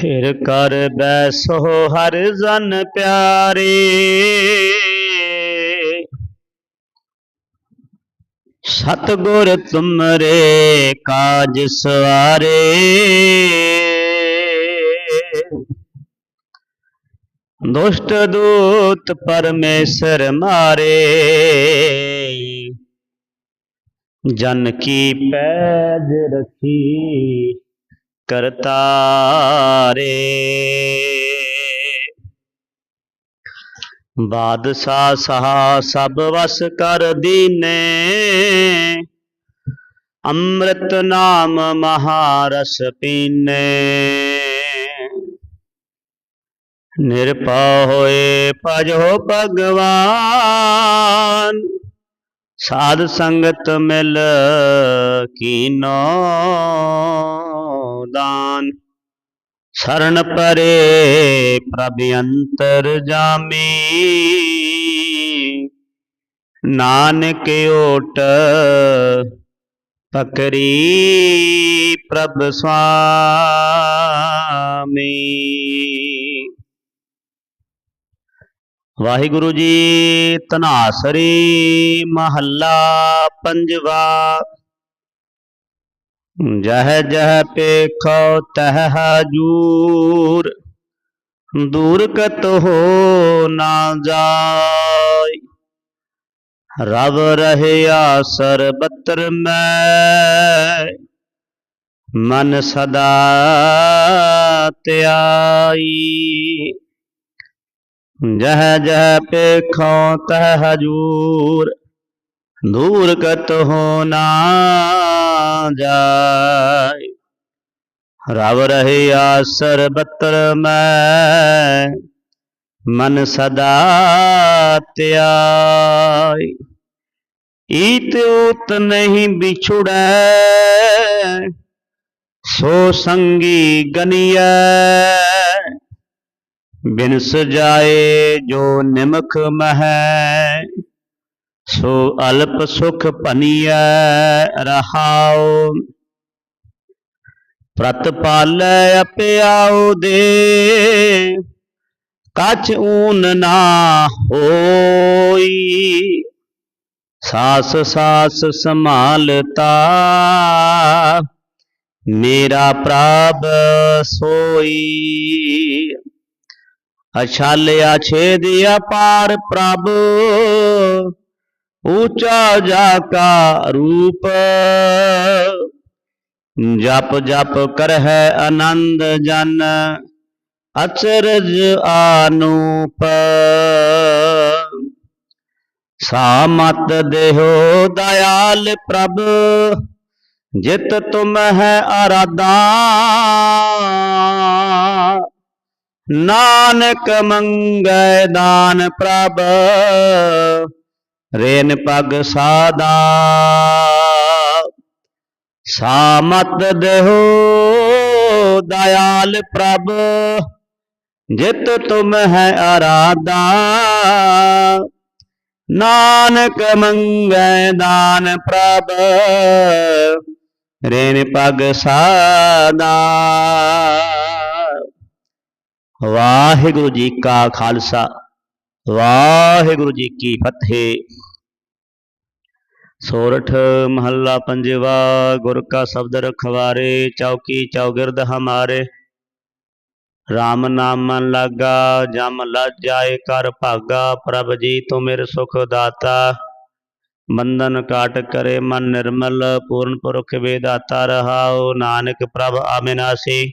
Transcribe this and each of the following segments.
ਥਿਰ ਕਰ ਬੈਸੋ ਹਰ ਜਨ ਪਿਆਰੇ। ਸਤਗੁਰ ਤੁਮਰੇ ਕਾਜ ਸਵਾਰੇ। ਦੁਸ਼ਟ ਦੂਤ ਪਰਮੇਸ਼ਰ ਮਾਰੇ। ਜਨ ਕੀ ਪੈਜ ਰਖੀ ਕਰਤਾਰੇ। ਬਾਦਸ਼ਾਹ ਸਹਾ ਸਭ ਵਸ ਕਰ ਦੀਨੇ। ਅੰਮ੍ਰਿਤ ਨਾਮ ਮਹਾਰਸ ਪੀਨੇ। ਨਿਰਭਉ ਹੋਏ ਭਜੋ ਭਗਵਾਨ। ਸਾਧ ਸੰਗਤ ਮਿਲ ਕੀਨੋ। ਦਾਨ ਸ਼ਰਨ ਪਰੇ ਪ੍ਰਭ ਅੰਤਰ ਜਾਮੀ। ਨਾਨਕ ਓਟ ਪਕਰੀ ਪ੍ਰਭ ਸੁਆਮੀ ਵਾਹਿਗੁਰੂ ਜੀ ਤਨਾਸਰੀ ਮਹੱਲਾ ਪੰਜਵਾ। ਜਹ ਜਹ ਪੇਖੋ ਤਹ ਹਜੂਰ, ਦੂਰ ਕਤ ਹੋ ਨਾ ਜਾਏ ਰਵ ਰਹਿਆ ਸਰਬਤਰ ਮੈਂ, ਮਨ ਸਦਾ ਧਿਆਈ ਜਹ ਜਹ ਪੇਖੋ ਤਹ ਹਜੂਰ ਦੂਰ ਕਤ ਹੋ ਨਾ ਜਾਏ। ਰਵ ਰਹਿਆ ਸਰਬਤਰ ਮੈਂ, ਮਨ ਸਦਾ ਧਿਆਈ ਈਤ ਉਤ ਨਹੀਂ ਵਿਛੁੜੈ, ਸੋ ਸੰਗੀ ਗਨੀਐ। ਬਿਨ ਜਾਏ ਜੋ ਨਿਮਖ ਮਹੈ। ਸੋ ਅਲਪ ਸੁਖ ਭਨੀਐ ਰਹਾਉ। ਪ੍ਰਤ ਪਾਲੈ ਅਪਿਆਉ ਦੇ ਕਛ ਊਨ ਨਾ ਹੋਈ। ਸਾਸ ਸਾਸ ਸੰਭਾਲਤਾ, ਮੇਰਾ ਪ੍ਰਭ ਸੋਈ। ਅਛਾਲਿਆ ਛੇਦ ਅਪਾਰ ਪ੍ਰਭ ਊਚਾ ਜਾ ਕਾ ਰੂਪ। ਜਪ ਜਪ ਕਰਹਿ ਆਨੰਦ ਜਨ, ਅਚਰਜ ਆਨੂਪ। ਸਾਮਤ ਦੇਹੋ ਦਇਆਲ ਪ੍ਰਭ, ਜਿਤ ਤੁਮ ਹੈ ਅਰਾਦਾ ਨਾਨਕ ਮੰਗੈ ਦਾਨ ਪ੍ਰਭ ਰੇਨ ਪਗ ਸਾਦਾ। ਸਾਮਤ ਦੇਹੋ ਦਇਆਲ ਪ੍ਰਭ, ਜਿਤ ਤੁਮ ਹੈ ਆਰਾਧਾ ਨਾਨਕ ਮੰਗੈ ਦਾਨ ਪ੍ਰਭ, ਰੇਨ ਪਗ ਸਾਦਾ। ਵਾਹਿਗੁਰੂ ਜੀ ਕਾ ਖਾਲਸਾ, ਵਾਹਿਗੁਰੂ ਜੀ ਕੀ ਫਤਿਹ। ਸੋਰਠ ਮਹੱਲਾ ਪੰਜਵਾ, ਗੁਰ ਕਾ ਸ਼ਬਦ ਰਖਵਾਰੇ, ਚੌਕੀ ਚੌਗਿਰਦ ਹਮਾਰੇ। RAM ਨਾਮ ਮਨ ਲਾਗਾ, ਜਮ ਲਜ ਜਾਏ ਕਰ ਭਾਗਾ, ਪ੍ਰਭ ਜੀ ਤੂੰ ਮੇਰੇ ਸੁਖ ਦਾਤਾ। ਬੰਧਨ ਕਾਟ ਕਰੇ ਮਨ ਨਿਰਮਲ, ਪੂਰਨ ਪੁਰਖ ਵੇਦਾਤਾ ਰਹਾਉ, ਨਾਨਕ ਪ੍ਰਭ ਆਮਿਨਾਸੀ।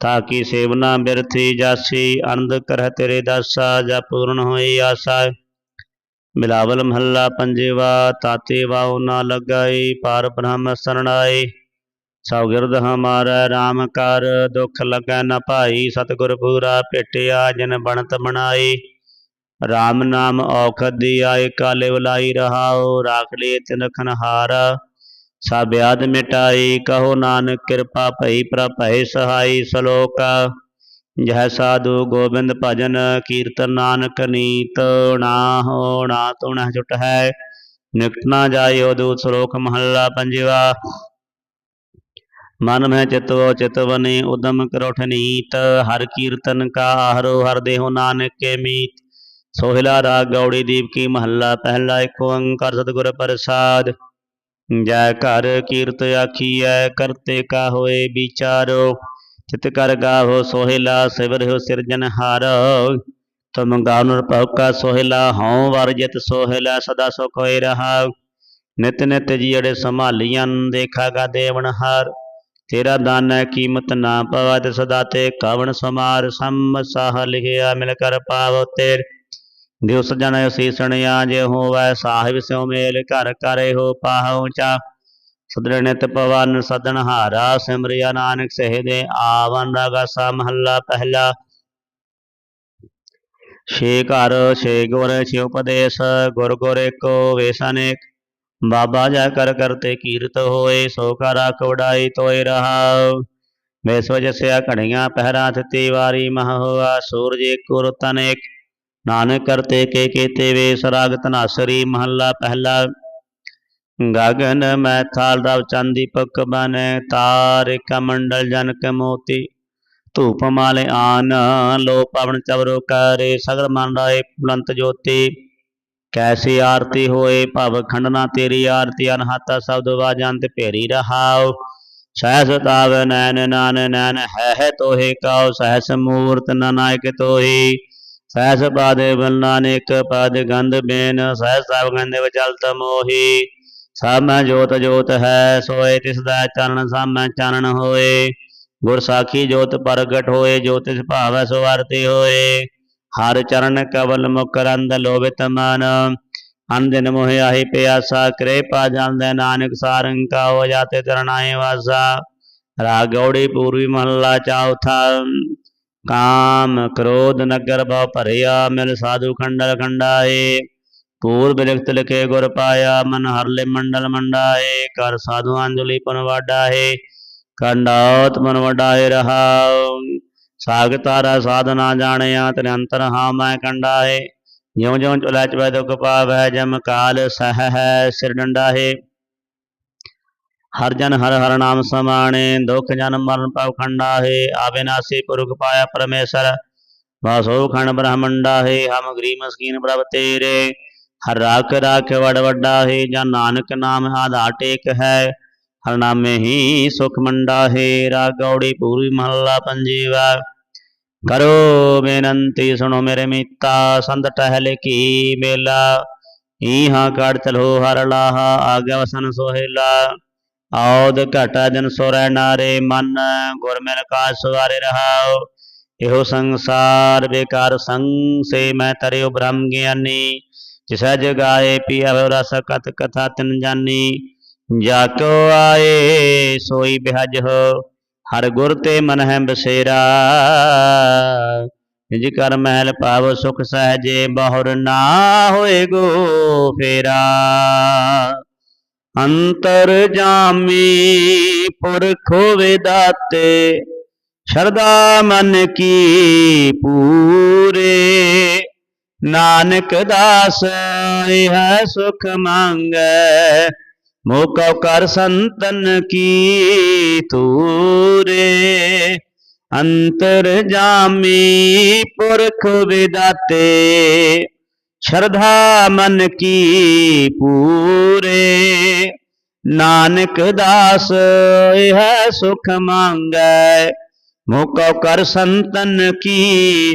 ਤਾਕੀ ਸੇਵਨਾ ਬਿਰਥੀ ਜਾਸੀ ਅਨੰਦ ਕਰਹਿ ਤੇਰੇ ਦਾਸਾ ਜਾ ਪੂਰਨ ਹੋਈ ਆਸਾ। ਮਿਲਾਵਲ ਮਹੱਲਾ ਪੰਜਵਾ, ਤਾਤੇ ਵਾਉ ਨਾ ਲਗਾਈ, ਪਾਰ ਬ੍ਰਹਮ ਸਰਣਾਈ। ਸੌਗਿਰਦ ਹਮਾਰਾ RAM ਕਰ ਦੁਖ ਲੱਗੈ ਨ ਭਾਈ। ਸਤਿਗੁਰ ਪੂਰਾ ਭੇਟਿਆ, ਜਿਨ ਬਣਤ ਬਣਾਈ RAM ਨਾਮ ਔਖਦੀ ਆਏ ਕਾਲੇ ਉਲਾਈ ਰਹਾਓ ਰਾਖ ਲਈ ਤਿਨ ਖਨਹਾਰ ਸਭ ਆਦ ਮਿਟਾਈ। ਕਹੋ ਨਾਨਕ ਕਿਰਪਾ ਭਈ ਪ੍ਰਭ ਭੈ ਸਹਾਈ ਸਲੋਕਾ। ਜਹ ਸਾਧੂ ਗੋਬਿੰਦ ਭਜਨ ਕੀਰਤਨ ਨਾਨਕ ਨੀਤ ਨਾ ਹੋਣਾ ਤੁਣ ਜੁਟ ਹੈ, ਨਿਕਟ ਨਾ ਜਾਇਓ ਦੂਤ ਸ਼ਲੋਕ ਮਹੱਲਾ ਪੰਜਵਾ। ਮਨ ਮੈਂ ਚਿਤਵੋ ਚਿਤਵਨੇ, ਉਦਮ ਕਰੋਠ ਨੀਤ, ਹਰ ਕੀਰਤਨ ਕਾ ਆਹਰੋ ਹਰ ਦੇਹੁ ਨਾਨਕ ਕੇ ਮੀਤ। ਸੋਹਿਲਾ ਰਾਗ ਗੌੜੀ ਦੀਪ ਕੀ ਮਹੱਲਾ ਪਹਿਲਾ ਏਕ ਓੰਕਾਰ ਸਤਿਗੁਰ ਪ੍ਰਸਾਦ। ਜੈ ਘਰ ਕੀਰਤ ਆਖੀਐ, ਕਰਤੇ ਕਾ ਹੋਏ ਵਿਚਾਰੋ। ਚਿਤ ਕਰ ਗਾਵੋ ਸੋਹਿਲਾ ਸਿਵਰਿਓ ਸਿਰਜਨਹਾਰ ਤੁਮ ਗਾਨੁਰ ਭਉ ਕਾ ਸੋਹਿਲਾ, ਹਉ ਵਰਜਿਤ ਸੋਹਿਲਾ, ਸਦਾ ਸੁਖ ਹੋਇ ਰਹਾ। ਨਿਤ ਨਿਤ ਜੀੜੇ ਸੰਭਾਲੀਆਂ ਦੇਖਾਗਾ ਦੇਵਨਹਾਰ ਤੇਰਾ ਦਾਨ ਹੈ, ਕੀਮਤ ਨਾ ਪਵਤ ਸਦਾ ਤੇ ਕਵਣ ਸਮਾਰ। ਸਮ ਸਾਹ ਲਿਖਿਆ, ਮਿਲ ਕਰ ਪਾਵੋ ਤੇਰ ਦਿਵ ਸਜਣ ਸੀਸਣ ਆਜ ਹੋਵੈ ਸਾਹਿਬ ਸਿਉ ਮੇਲ, ਘਰ ਕਰੇ ਹੋ ਪਾਹਉ ਚਾ ਸਦੜ ਨਿਤ ਪਵਨ ਸਦਨ ਹਾਰਾ ਸਿਮਰਿਆ ਨਾਨਕ ਸਹਿਦੇ ਆਵਨ ਰਗਸਾ ਮਹੱਲਾ ਪਹਿਲਾ ਛੇ ਘਰ ਛੇ ਗੁਰ ਛੇ ਉਪਦੇਸ਼ ਗੁਰ ਗੁਰ ਏਕੋ ਵੇਸ ਅਨੇਕ ਬਾਬਾ ਜਾ ਕਰ ਕਰਤੇ ਕੀਰਤ ਹੋਏ ਸੋ ਕਾ ਰਾਖ ਵਡਾਈ ਤੋਏ ਰਹਾਉ ਵਿਸਵ ਜਸਿਆ ਘੜੀਆਂ ਪਹਿਰਾ ਥਿਤੀ ਵਾਰੀ ਮਹ ਹੋਆ ਸੂਰਜ ਏਕੋ ਰੁੱਤ ਅਨੇਕ ਨਾਨਕ ਕਰਤੇ ਕੇ ਕੀਤੇ ਵੇ ਸਰਾਗ ਧਨਾਸਰੀ ਮਹੱਲਾ ਪਹਿਲਾ ਗਗਨ ਮੈਂ ਥਾਲ ਰਵ ਚੰਦ ਦੀਪਕ ਬਨੈ ਤਾਰਿ ਕਮੰਡਲ ਜਨਕ ਮੋਤੀ। ਧੂਪ ਮਾਲੇ ਆਨ ਲੋ ਪਵਨ ਚਵਰੋ ਕਰੇ, ਸਗਲ ਮਨ ਰਾਏ ਬੁਲੰਤ ਜੋਤੀ। ਕੈਸੀ ਆਰਤੀ ਹੋਏ, ਭਵ ਖੰਡਨਾ ਤੇਰੀ ਆਰਤੀ, ਅਨਹਤਾ ਸ਼ਬਦ ਵਾਜੰਤ ਭੇਰੀ ਰਹਾਉ। ਸਹਿਸ ਤਾਵ ਨੈਨ ਨਾਨ ਨੈਨ ਹੈ ਹੈ ਤੋਹੇ ਕਾਉ, ਸਹਿਸ ਮੂਰਤ ਨਾਇਕ ਤੋਹੀ। ਸਹਿਸ ਪਾਦੇ ਬਲਨਾਨਿਕ, ਪਦ ਗੰਧ ਬੇਨ, ਸਹਿਸ ਸਭ ਗੰਧ ਵਿਚਲਤ ਮੋਹੀ ਸਭ ਜੋਤ ਜੋਤ ਹੈ, ਸੋਏ ਤਿਸ ਦਾ ਚਰਨ ਸਭ ਮੈਂ ਹੋਏ। ਗੁਰ ਸਾਖੀ ਜੋਤ ਪ੍ਰਗਟ ਹੋਏ ਜੋਤਿਸ ਭਾਵੈ ਸੋ ਵਰਤੇ ਹੋਏ। ਹਰ ਚਰਨ ਕਵਲ ਮੁਕਰੰਦ ਲੋਭਿਤ ਮਨ। ਅੰਦਨ ਮੋਹ ਆਹੀ ਪਿਆਸਾ, ਕਿਰਪਾ ਪਾ ਜਾਂਦੇ ਨਾਨਕ ਸਾਰੰਕਾ ਹੋ ਜਾਤੇ ਤਰਨਾਏ ਵਾਸਾ। ਰਾਗ ਪੂਰਵੀ ਮਹੱਲਾ ਚੌਥਾ ਕਾਮ ਕ੍ਰੋਧ ਨਗਰ ਭਉ ਭਰਿਆ, ਮਿਲ ਸਾਧੂ ਖੰਡਲ ਖੰਡਾਏ ਪੂਰਬ ਲਿਖਤ ਲਿਖੇ ਗੁਰ ਪਾਇਆ, ਮਨ ਹਰਲੇ ਮੰਡਲ ਮੰਡਾਏ, ਕਰ ਸਾਧੂ ਅੰਜਲੀ ਪਨ ਵਾਡਾਏ ਕੰਡਾਤ ਰਹਾਉ। ਸਾਗ ਤਾਰਾ ਸਾਧਨਾ ਜਾਣਿਆ ਤਨ ਅੰਤਰ ਹਾਂ ਮੈਂ ਕੰਡਾਏ। ਜਿਉ ਜਿਉ ਚੁਲੈ ਚਵੈ ਦੁਖ ਪਾਵੈ, ਜਮ ਕਾਲ ਸਹ ਹੈ ਸਿਰ ਡੰਡਾਹੇ ਹਰ ਜਨ ਹਰ ਹਰ ਨਾਮ ਸਮਾਣੇ, ਦੁਖ ਜਨ ਮਰਨ ਪਵ ਖੰਡਾਹੇ ਆਬਿਨਾਸੀ ਪੁਰਖ ਪਾਇਆ ਪਰਮੇਸ਼ਰ, ਵਾਸੋ ਖੰਡ ਬ੍ਰਹਮੰਡਾਹੇ ਹਮ ਗਰੀ ਮਸਕੀਨ ਪ੍ਰਭ ਤੇਰੇ। ਹਰ ਰਾਖ ਰਾਖ ਵੱਡਾ ਵੱਡਾਹੇ ਜਾਂ ਨਾਨਕ ਨਾਮ ਆਧਾਰ ਟੇਕ ਹੈ। ਹਰ ਨਾਮੇ ਹੀ ਸੁਖ ਮੰਡਾ ਹੈ ਰਾ ਗੌੜੀ ਪੂਰਵੀ ਮਹੱਲਾ ਪੰਜੀਵਾ। ਕਰੋ ਬੇਨੰਤੀ, ਸੁਣੋ ਮੇਰੇ ਮੀਤਾ, ਸੰਤ ਟਹਿਲ ਕੀ ਮੇਲਾ। ਈਹਾ ਕੜ ਚਲੋ ਹਰ ਲਾਹਾ, ਆਗਿਆ ਵਸਨ ਸੋਹਿਲਾ। ਆਉਦ ਘਟਾ ਜਨ ਸੋਰੈ ਨਾਰੇ ਮਨ, ਗੁਰ ਮਿਲ ਕਾ ਸਵਾਰੇ ਰਹਾਉ। ਇਹੋ ਸੰਸਾਰ ਬੇਕਾਰ ਸੰਗ ਸੇ, ਮੈਂ ਤਰਿਓ ਬ੍ਰਹਮ ਗਿਆਨੀ। ਜਿਸੈ ਜਗਾਏ ਪੀਆ ਰਸ ਕਥ ਕਥਾ ਤਿਨ ਜਾਨੀ, ਜਾ ਕੋ ਆਏ ਸੋਈ ਬਿਹਜ ਹੋ, ਹਰ ਗੁਰ ਤੇ ਮਨ ਹੈ ਬਸੇਰਾ। ਜਿ ਕਰ ਮਹਿਲ ਪਾਵ ਸੁਖ ਸਹਜੇ, ਬਹੁਰ ਨਾ ਹੋਏ ਗੋ ਫੇਰਾ। ਅੰਤਰ ਜਾਮੀ ਪੁਰਖ ਹੋਵੇ ਦਾਤੇ ਸ਼ਰਦਾ ਮਨ ਕੀ ਪੂਰੇ। ਨਾਨਕ ਦਾਸ, ਇਹ ਸੁਖ ਮੰਗੈ। ਮੋਕਉ ਕਰ ਸੰਤਨ ਕੀ ਤੂਰੇ ਅੰਤਰ ਜਾਮੀ ਪੁਰਖ ਵਿਦਾਤੇ। ਸ਼ਰਧਾ ਮਨ ਕੀ ਪੂਰੇ। ਨਾਨਕ ਦਾਸ, ਇਹ ਸੁਖ ਮੰਗੈ। ਮੋਕਉ ਕਰ ਸੰਤਨ ਕੀ